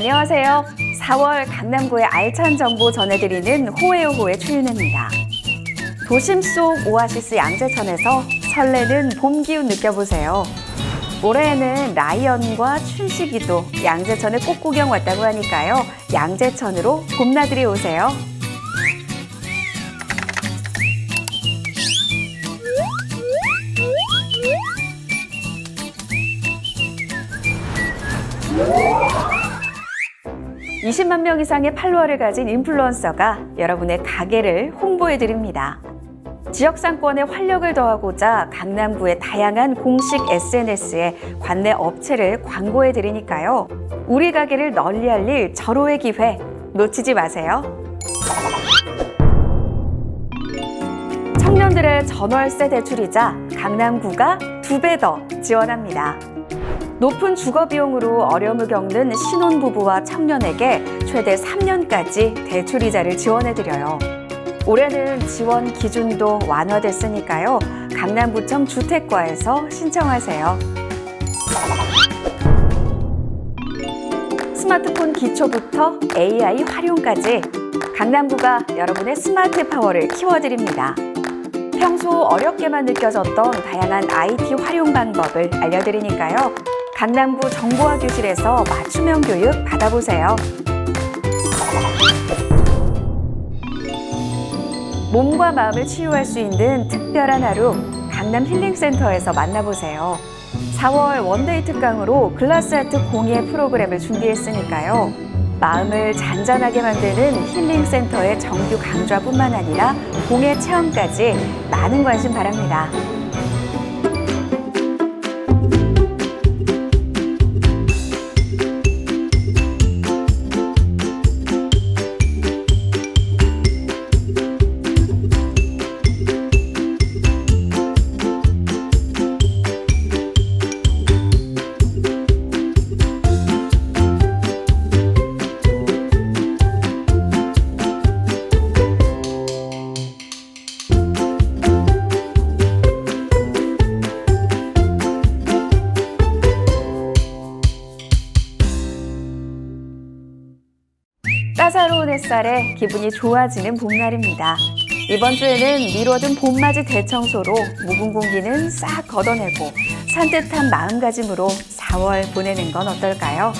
안녕하세요. 4월 강남구의 알찬 정보 전해드리는 호에호의 최윤혜입니다. 도심 속 오아시스 양재천에서 설레는 봄 기운 느껴보세요. 올해에는 라이언과 춘식이도 양재천에 꽃 구경 왔다고 하니까요. 양재천으로 봄나들이 오세요. (20만 명) 이상의 팔로워를 가진 인플루언서가 여러분의 가게를 홍보해 드립니다. 지역 상권에 활력을 더하고자 강남구의 다양한 공식 SNS에 관내 업체를 광고해 드리니까요. 우리 가게를 널리 알릴 절호의 기회 놓치지 마세요. 청년들의 전월세 대출이자 강남구가 두 배 더 지원합니다. 높은 주거 비용으로 어려움을 겪는 신혼부부와 청년에게 최대 3년까지 대출 이자를 지원해 드려요. 올해는 지원 기준도 완화됐으니까요. 강남구청 주택과에서 신청하세요. 스마트폰 기초부터 AI 활용까지 강남구가 여러분의 스마트 파워를 키워드립니다. 평소 어렵게만 느껴졌던 다양한 IT 활용 방법을 알려드리니까요. 강남구 정보화 교실에서 맞춤형 교육 받아보세요. 몸과 마음을 치유할 수 있는 특별한 하루 강남 힐링센터에서 만나보세요. 4월 원데이 특강으로 글라스 아트 공예 프로그램을 준비했으니까요. 마음을 잔잔하게 만드는 힐링센터의 정규 강좌뿐만 아니라 공예 체험까지 많은 관심 바랍니다. 따사로운 햇살에 기분이 좋아지는 봄날입니다. 이번 주에는 미뤄둔 봄맞이 대청소로 묵은 공기는 싹 걷어내고 산뜻한 마음가짐으로 4월 보내는 건 어떨까요?